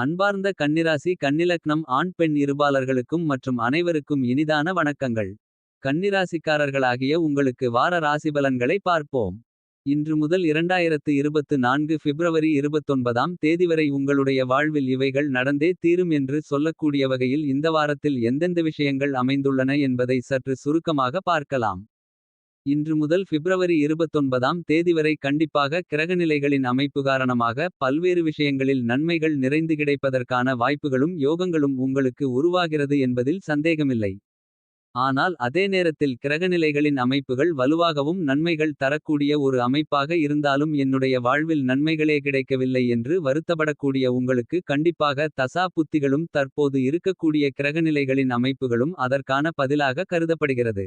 அன்பார்ந்த கன்னிராசி கன்னிலக்னம் ஆண் பெண் இருபாலர்களுக்கும் மற்றும் அனைவருக்கும் இனிதான வணக்கங்கள். கன்னிராசிக்காரர்களாகிய உங்களுக்கு வார ராசிபலன்களை பார்ப்போம். இன்று முதல் 2024 பிப்ரவரி 29ஆம் தேதி வரை உங்களுடைய வாழ்வில் இவைகள் நடந்தே தீரும் என்று சொல்லக்கூடிய வகையில் இந்த வாரத்தில் எந்தெந்த விஷயங்கள் அமைந்துள்ளன என்பதை சற்று சுருக்கமாக பார்க்கலாம். இன்று முதல் பிப்ரவரி 29ஆம் தேதி வரை கண்டிப்பாக கிரகநிலைகளின் அமைப்பு காரணமாக பல்வேறு விஷயங்களில் நன்மைகள் நிறைந்து கிடைப்பதற்கான வாய்ப்புகளும் யோகங்களும் உங்களுக்கு உருவாகிறது என்பதில் சந்தேகமில்லை. ஆனால் அதே நேரத்தில் கிரகநிலைகளின் அமைப்புகள் வலுவாகவும் நன்மைகள் தரக்கூடிய ஒரு அமைப்பாக இருந்தாலும் என்னுடைய வாழ்வில் நன்மைகளே கிடைக்கவில்லை என்று வருத்தப்படக்கூடிய உங்களுக்கு கண்டிப்பாக தசா புத்திகளும் தற்போது இருக்கக்கூடிய கிரகநிலைகளின் அமைப்புகளும் அதற்கான பதிலாக கருதப்படுகிறது.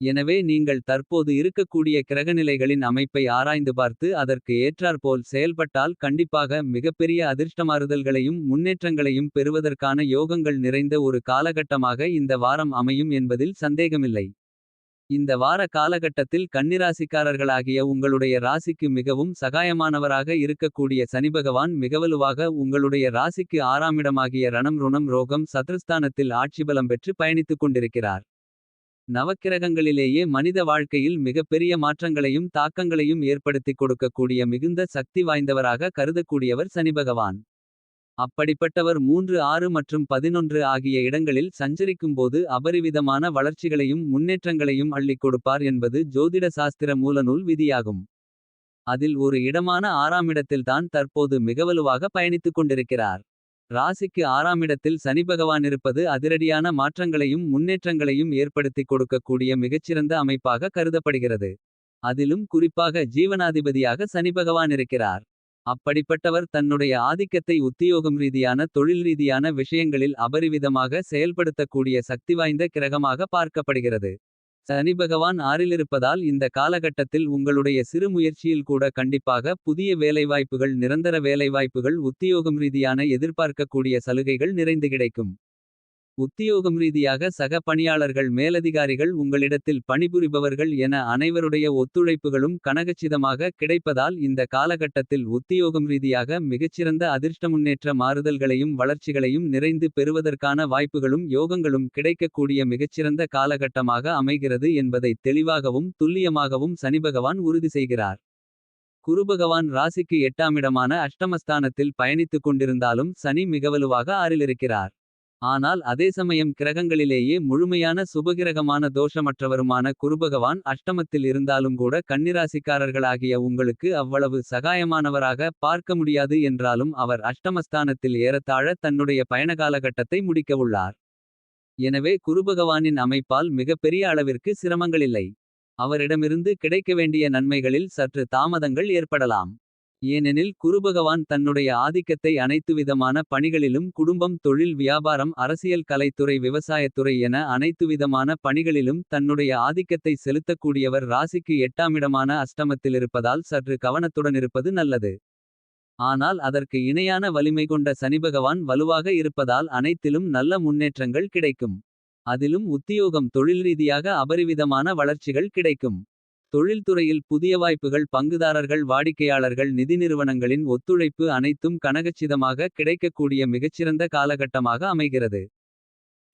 எனவே நீங்கள் தற்போது இருக்கக்கூடிய கிரகநிலைகளின் அமைப்பை ஆராய்ந்து பார்த்து அதற்கு ஏற்றாற்போல் செயல்பட்டால் கண்டிப்பாக மிகப்பெரிய அதிர்ஷ்டமாறுதல்களையும் முன்னேற்றங்களையும் பெறுவதற்கான யோகங்கள் நிறைந்த ஒரு காலகட்டமாக இந்த வாரம் அமையும் என்பதில் சந்தேகமில்லை. இந்த வார காலகட்டத்தில் கன்னிராசிக்காரர்களாகிய உங்களுடைய ராசிக்கு மிகவும் சகாயமானவராக இருக்கக்கூடிய சனிபகவான் மிகவலுவாக உங்களுடைய ராசிக்கு ஆறாமிடமாகிய ரணம் ருணம் ரோகம் சத்ருஸ்தானத்தில் ஆட்சிபலம் பெற்று பயணித்துக் கொண்டிருக்கிறார். நவக்கிரகங்களிலேயே மனித வாழ்க்கையில் மிகப்பெரிய மாற்றங்களையும் தாக்கங்களையும் ஏற்படுத்திக் கொடுக்கக்கூடிய மிகுந்த சக்தி வாய்ந்தவராக கருதக்கூடியவர் சனிபகவான். அப்படிப்பட்டவர் மூன்று ஆறு மற்றும் பதினொன்று ஆகிய இடங்களில் சஞ்சரிக்கும்போது அபரிவிதமான வளர்ச்சிகளையும் முன்னேற்றங்களையும் அள்ளிக் கொடுப்பார் என்பது ஜோதிட சாஸ்திர மூலநூல் விதியாகும். அதில் ஒரு இடமான ஆறாமிடத்தில்தான் தற்போது மிகவலுவாக பயணித்துக் கொண்டிருக்கிறார். ராசிக்கு ஆறாமிடத்தில் சனிபகவானிருப்பது அதிரடியான மாற்றங்களையும் முன்னேற்றங்களையும் ஏற்படுத்திக் கொடுக்கக்கூடிய மிகச்சிறந்த அமைப்பாக கருதப்படுகிறது. அதிலும் குறிப்பாக ஜீவனாதிபதியாக சனிபகவானிருக்கிறார். அப்படிப்பட்டவர் தன்னுடைய ஆதிக்கத்தை உத்தியோகம் ரீதியான தொழில் ரீதியான விஷயங்களில் அபரிவிதமாக செயல்படுத்தக்கூடிய சக்திவாய்ந்த கிரகமாக பார்க்கப்படுகிறது. சனிபகவான் ஆறிலிருப்பதால் இந்த காலகட்டத்தில் உங்களுடைய சிறு முயற்சியில் கூட கண்டிப்பாக புதிய வேலைவாய்ப்புகள் நிரந்தர வேலைவாய்ப்புகள் உத்தியோகம் ரீதியான எதிர்பார்க்கக்கூடிய சலுகைகள் நிறைந்து கிடைக்கும். உத்தியோகம் ரீதியாக சக பணியாளர்கள் மேலதிகாரிகள் உங்களிடத்தில் பணிபுரிபவர்கள் என அனைவருடைய ஒத்துழைப்புகளும் கனகச்சிதமாக கிடைப்பதால் இந்த காலகட்டத்தில் உத்தியோகம் ரீதியாக மிகச்சிறந்த அதிர்ஷ்ட முன்னேற்ற மாறுதல்களையும் வளர்ச்சிகளையும் நிறைந்து பெறுவதற்கான வாய்ப்புகளும் யோகங்களும் கிடைக்கக்கூடிய மிகச்சிறந்த காலகட்டமாக அமைகிறது என்பதை தெளிவாகவும் துல்லியமாகவும் சனிபகவான் உறுதி செய்கிறார். குருபகவான் ராசிக்கு எட்டாமிடமான அஷ்டமஸ்தானத்தில் பயணித்துக் கொண்டிருந்தாலும் சனி மிகவலுவாக ஆறிலிருக்கிறார். ஆனால் அதே சமயம் கிரகங்களிலேயே முழுமையான சுபகிரகமான தோஷமற்றவருமான குருபகவான் அஷ்டமத்தில் இருந்தாலும் கூட கன்னிராசிக்காரர்களாகிய உங்களுக்கு அவ்வளவு சகாயமானவராக பார்க்க முடியாது என்றாலும் அவர் அஷ்டமஸ்தானத்தில் ஏறத்தாழ தன்னுடைய பயணகாலகட்டத்தை முடிக்கவுள்ளார். எனவே குருபகவானின் அமைப்பால் மிகப்பெரிய அளவிற்கு சிரமங்களில்லை. அவரிடமிருந்து கிடைக்க வேண்டிய நன்மைகளில் சற்று தாமதங்கள் ஏற்படலாம். ஏனெனில் குருபகவான் தன்னுடைய ஆதிக்கத்தை அனைத்துவிதமான பணிகளிலும் குடும்பம் தொழில் வியாபாரம் அரசியல் கலைத்துறை விவசாயத்துறை என அனைத்துவிதமான பணிகளிலும் தன்னுடைய ஆதிக்கத்தை செலுத்தக்கூடியவர் ராசிக்கு எட்டாமிடமான அஷ்டமத்திலிருப்பதால் சற்று கவனத்துடனிருப்பது நல்லது. ஆனால் அதற்கு இணையான வலிமை கொண்ட சனிபகவான் வலுவாக இருப்பதால் அனைத்திலும் நல்ல முன்னேற்றங்கள் கிடைக்கும். அதிலும் உத்தியோகம் தொழில் ரீதியாக அபரிவிதமான வளர்ச்சிகள் கிடைக்கும். தொழில்துறையில் புதிய வாய்ப்புகள் பங்குதாரர்கள் வாடிக்கையாளர்கள் நிதி நிறுவனங்களின் ஒத்துழைப்பு அனைத்தும் கனகச்சிதமாக கிடைக்கக்கூடிய மிகச்சிறந்த காலகட்டமாக அமைகிறது.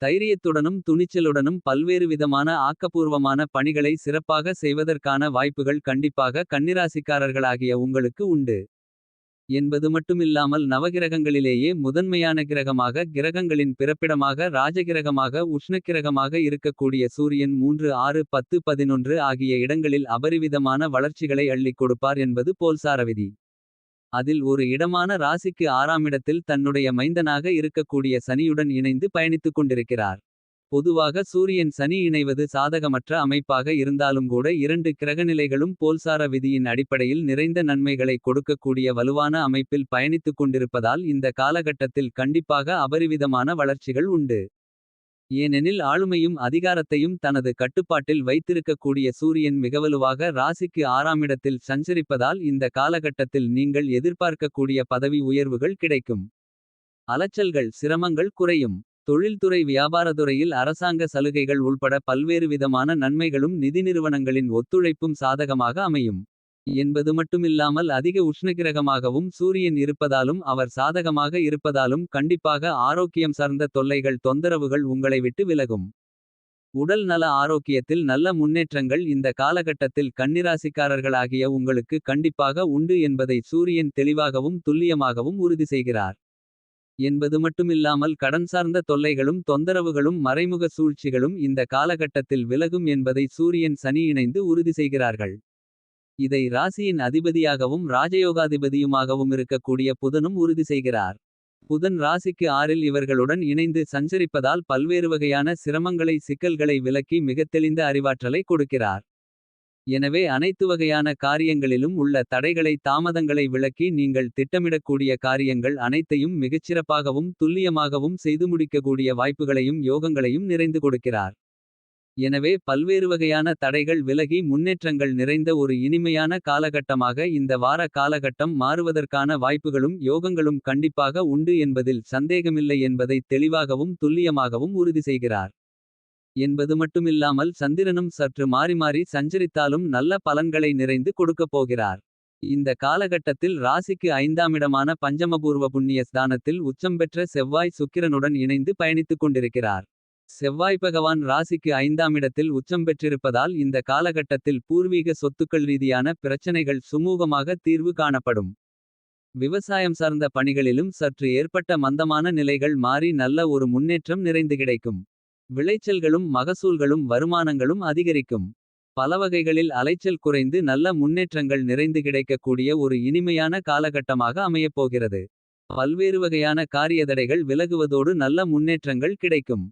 தைரியத்துடனும் துணிச்சலுடனும் பல்வேறு விதமான ஆக்கப்பூர்வமான பணிகளை சிறப்பாக செய்வதற்கான வாய்ப்புகள் கண்டிப்பாக கன்னிராசிக்காரர்களாகிய உங்களுக்கு உண்டு. என்பது மட்டுமில்லாமல் நவகிரகங்களிலேயே முதன்மையான கிரகமாக கிரகங்களின் பிறப்பிடமாக ராஜகிரகமாக உஷ்ணக்கிரகமாக இருக்கக்கூடிய சூரியன் மூன்று ஆறு பத்து பதினொன்று ஆகிய இடங்களில் அபரிவிதமான வளர்ச்சிகளை அள்ளிக் கொடுப்பார் என்பது போல்சாரவிதி. அதில் ஒரு இடமான ராசிக்கு ஆறாமிடத்தில் தன்னுடைய மைந்தனாக இருக்கக்கூடிய சனியுடன் இணைந்து பயணித்துக் கொண்டிருக்கிறார். பொதுவாக சூரியன் சனி இணைவது சாதகமற்ற அமைப்பாக இருந்தாலும் கூட இரண்டு கிரகநிலைகளும் போல்சார விதியின் அடிப்படையில் நிறைந்த நன்மைகளை கொடுக்கக்கூடிய வலுவான அமைப்பில் பயணித்துக் கொண்டிருப்பதால் இந்த காலகட்டத்தில் கண்டிப்பாக அபரிவிதமான வளர்ச்சிகள் உண்டு. ஏனெனில் ஆளுமையும் அதிகாரத்தையும் தனது கட்டுப்பாட்டில் வைத்திருக்கக்கூடிய சூரியன் மிகவலுவாக ராசிக்கு ஆறாமிடத்தில் சஞ்சரிப்பதால் இந்த காலகட்டத்தில் நீங்கள் எதிர்பார்க்கக்கூடிய பதவி உயர்வுகள் கிடைக்கும். அலைச்சல்கள் சிரமங்கள் குறையும். தொழில்துறை வியாபாரத்துறையில் அரசாங்க சலுகைகள் உள்பட பல்வேறு விதமான நன்மைகளும் நிதி நிறுவனங்களின் ஒத்துழைப்பும் சாதகமாக அமையும். என்பது மட்டுமில்லாமல் அதிக உஷ்ணகிரகமாகவும் சூரியன் இருப்பதாலும் அவர் சாதகமாக இருப்பதாலும் கண்டிப்பாக ஆரோக்கியம் சார்ந்த தொல்லைகள் தொந்தரவுகள் உங்களை விட்டு விலகும். உடல் நல ஆரோக்கியத்தில் நல்ல முன்னேற்றங்கள் இந்த காலகட்டத்தில் கன்னிராசிக்காரர்களாகிய உங்களுக்கு கண்டிப்பாக உண்டு என்பதை சூரியன் தெளிவாகவும் துல்லியமாகவும் உறுதி செய்கிறார். என்பது மட்டுமில்லாமல் கடன் சார்ந்த தொல்லைகளும் தொந்தரவுகளும் மறைமுக சூழ்ச்சிகளும் இந்த காலகட்டத்தில் விலகும் என்பதை சூரியன் சனி இணைந்து உறுதி செய்கிறார்கள். இதை ராசியின் அதிபதியாகவும் ராஜயோகாதிபதியுமாகவும் இருக்கக்கூடிய புதனும் உறுதி செய்கிறார். புதன் ராசிக்கு ஆறில் இவர்களுடன் இணைந்து சஞ்சரிப்பதால் பல்வேறு வகையான சிரமங்களை சிக்கல்களை விலக்கி மிகத் தெளிந்த அறிவாற்றலை கொடுக்கிறார். எனவே அனைத்து வகையான காரியங்களிலும் உள்ள தடைகளை தாமதங்களை விளக்கி நீங்கள் திட்டமிடக்கூடிய காரியங்கள் அனைத்தையும் மிகச்சிறப்பாகவும் துல்லியமாகவும் செய்து முடிக்கக்கூடிய வாய்ப்புகளையும் யோகங்களையும் நிறைந்து கொடுக்கிறார். எனவே பல்வேறு வகையான தடைகள் விலகி முன்னேற்றங்கள் நிறைந்த ஒரு இனிமையான காலகட்டமாக இந்த வார காலகட்டம் மாறுவதற்கான வாய்ப்புகளும் யோகங்களும் கண்டிப்பாக உண்டு என்பதில் சந்தேகமில்லை என்பதை தெளிவாகவும் துல்லியமாகவும் உறுதி செய்கிறார். என்பது மட்டுமில்லாமல் சந்திரனும் சற்று மாறி மாறி சஞ்சரித்தாலும் நல்ல பலன்களை நிறைந்து கொடுக்கப் போகிறார். இந்த காலகட்டத்தில் ராசிக்கு ஐந்தாமிடமான பஞ்சமபூர்வ புண்ணிய ஸ்தானத்தில் உச்சம் பெற்ற செவ்வாய் சுக்கிரனுடன் இணைந்து பயணித்துக் கொண்டிருக்கிறார். செவ்வாய் பகவான் ராசிக்கு ஐந்தாமிடத்தில் உச்சம் பெற்றிருப்பதால் இந்த காலகட்டத்தில் பூர்வீக சொத்துக்கள் ரீதியான பிரச்சனைகள் சுமூகமாக தீர்வு காணப்படும். விவசாயம் சார்ந்த பணிகளிலும் சற்று ஏற்பட்ட மந்தமான நிலைகள் மாறி நல்ல ஒரு முன்னேற்றம் நிறைந்து கிடைக்கும். விளைச்சல்களும் மகசூல்களும் வருமானங்களும் அதிகரிக்கும். பலவகைகளில் அலைச்சல் குறைந்து நல்ல முன்னேற்றங்கள் நிறைந்து கிடைக்கக்கூடிய ஒரு இனிமையான காலகட்டமாக அமையப்போகிறது. பல்வேறு வகையான காரியதடைகள் விலகுவதோடு நல்ல முன்னேற்றங்கள் கிடைக்கும்.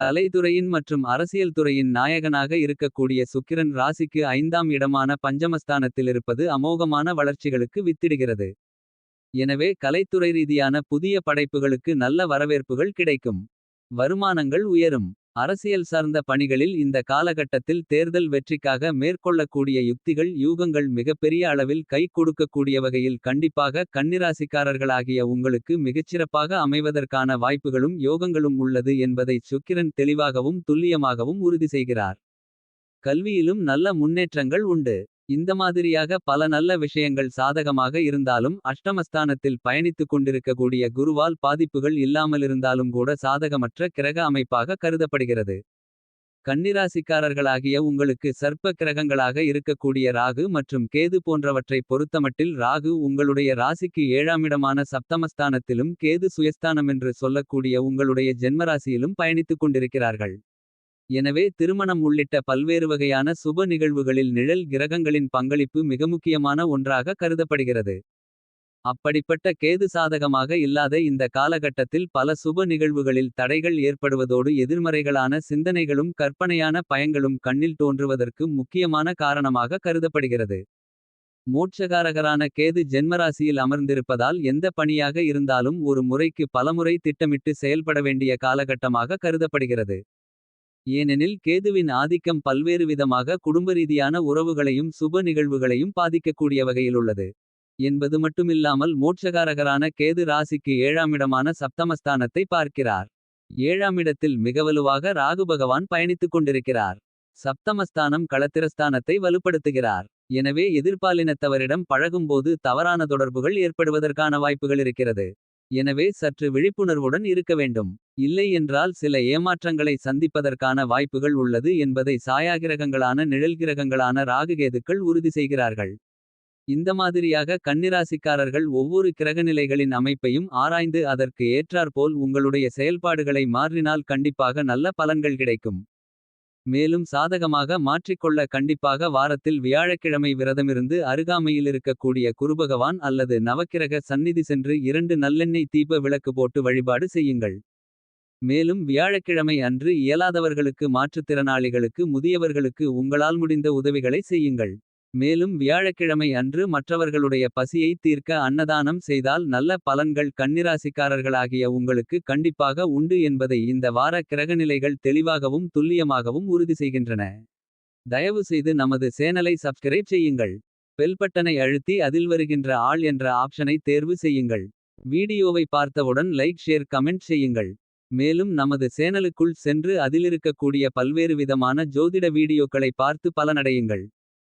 கலைத்துறையின் மற்றும் அரசியல் துறையின் நாயகனாக இருக்கக்கூடிய சுக்கிரன் ராசிக்கு ஐந்தாம் இடமான பஞ்சமஸ்தானத்திலிருப்பது அமோகமான வளர்ச்சிகளுக்கு வித்திடுகிறது. எனவே கலைத்துறை ரீதியான புதிய படைப்புகளுக்கு நல்ல வரவேற்புகள் கிடைக்கும். வருமானங்கள் உயரும். அரசியல் சார்ந்த பணிகளில் இந்த காலகட்டத்தில் தேர்தல் வெற்றிக்காக மேற்கொள்ளக்கூடிய யுக்திகள் யூகங்கள் மிகப்பெரிய அளவில் கை கொடுக்கக்கூடிய வகையில் கண்டிப்பாக கன்னிராசிக்காரர்களாகிய உங்களுக்கு மிகச்சிறப்பாக அமைவதற்கான வாய்ப்புகளும் யோகங்களும் உள்ளது என்பதை சுக்கிரன் தெளிவாகவும் துல்லியமாகவும் உறுதி செய்கிறார். கல்வியிலும் நல்ல முன்னேற்றங்கள் உண்டு. இந்த மாதிரியாக பல நல்ல விஷயங்கள் சாதகமாக இருந்தாலும் அஷ்டமஸ்தானத்தில் பயணித்துக் கொண்டிருக்கக்கூடிய குருவால் பாதிப்புகள் இல்லாமலிருந்தாலும் கூட சாதகமற்ற கிரக அமைப்பாக கருதப்படுகிறது. கன்னிராசிக்காரர்களாகிய உங்களுக்கு சர்ப்ப கிரகங்களாக இருக்கக்கூடிய ராகு மற்றும் கேது போன்றவற்றை பொறுத்தமட்டில் ராகு உங்களுடைய ராசிக்கு ஏழாமிடமான சப்தமஸ்தானத்திலும் கேது சுயஸ்தானமென்று சொல்லக்கூடிய உங்களுடைய ஜென்மராசியிலும் பயணித்துக் கொண்டிருக்கிறார்கள். எனவே திருமணம் உள்ளிட்ட பல்வேறு வகையான சுப நிகழ்வுகளில் நிழல் கிரகங்களின் பங்களிப்பு மிக முக்கியமான ஒன்றாக கருதப்படுகிறது. அப்படிப்பட்ட கேது சாதகமாக இல்லாத இந்த காலகட்டத்தில் பல சுப நிகழ்வுகளில் தடைகள் ஏற்படுவதோடு எதிர்மறைகளான சிந்தனைகளும் கற்பனையான பயங்களும் கண்ணில் தோன்றுவதற்கு முக்கியமான காரணமாக கருதப்படுகிறது. மோட்சகாரகரான கேது ஜென்மராசியில் அமர்ந்திருப்பதால் எந்த பணியாக இருந்தாலும் ஒரு முறைக்கு பலமுறை திட்டமிட்டு செயல்பட வேண்டிய காலகட்டமாக கருதப்படுகிறது. ஏனெனில் கேதுவின் ஆதிக்கம் பல்வேறு விதமாக குடும்பரீதியான உறவுகளையும் சுப நிகழ்வுகளையும் பாதிக்கக்கூடிய வகையிலுள்ளது. என்பது மட்டுமில்லாமல் மோட்சகாரகரான கேது ராசிக்கு ஏழாமிடமான சப்தமஸ்தானத்தை பார்க்கிறார். ஏழாமிடத்தில் மிகவலுவாக ராகு பகவான் பயணித்துக் கொண்டிருக்கிறார். சப்தமஸ்தானம் களத்திரஸ்தானத்தை வலுப்படுத்துகிறார். எனவே எதிர்பாலினத்தவரிடம் பழகும்போது தவறான தொடர்புகள் ஏற்படுவதற்கான வாய்ப்புகள் இருக்கிறது. எனவே சற்று விழிப்புணர்வுடன் இருக்க வேண்டும். இல்லை என்றால் சில ஏமாற்றங்களை சந்திப்பதற்கான வாய்ப்புகள் உள்ளது என்பதை சாயாகிரகங்களான நிழல்கிரகங்களான ராகுகேதுக்கள் உறுதி செய்கிறார்கள். இந்த மாதிரியாக கன்னிராசிக்காரர்கள் ஒவ்வொரு கிரகநிலைகளின் அமைப்பையும் ஆராய்ந்து அதற்கு ஏற்றாற்போல் உங்களுடைய செயல்பாடுகளை மாற்றினால் கண்டிப்பாக நல்ல பலன்கள் கிடைக்கும். மேலும் சாதகமாக மாற்றிக்கொள்ள கண்டிப்பாக வாரத்தில் வியாழக்கிழமை விரதமிருந்து அருகாமையிலிருக்கக்கூடிய குருபகவான் அல்லது நவக்கிரக சந்நிதி சென்று இரண்டு நல்லெண்ணெய் தீப விளக்கு போட்டு வழிபாடு செய்யுங்கள். மேலும் வியாழக்கிழமை அன்று இயலாதவர்களுக்கு மாற்றுத்திறனாளிகளுக்கு முதியவர்களுக்கு உங்களால் முடிந்த உதவிகளை செய்யுங்கள். மேலும் வியாழக்கிழமை அன்று மற்றவர்களுடைய பசியை தீர்க்க அன்னதானம் செய்தால் நல்ல பலன்கள் கன்னிராசிக்காரர்களாகிய உங்களுக்கு கண்டிப்பாக உண்டு என்பதை இந்த வார கிரகநிலைகள் தெளிவாகவும் துல்லியமாகவும் உறுதி செய்கின்றன. தயவு செய்து நமது சேனலை சப்ஸ்கிரைப் செய்யுங்கள். பெல்பட்டனை அழுத்தி அதில் வருகின்ற ஆள் என்ற ஆப்ஷனை தேர்வு செய்யுங்கள். வீடியோவை பார்த்தவுடன் லைக் ஷேர் கமெண்ட் செய்யுங்கள். மேலும் நமது சேனலுக்குள் சென்று அதிலிருக்கக்கூடிய பல்வேறு விதமான ஜோதிட வீடியோக்களை பார்த்து பலனடையுங்கள்.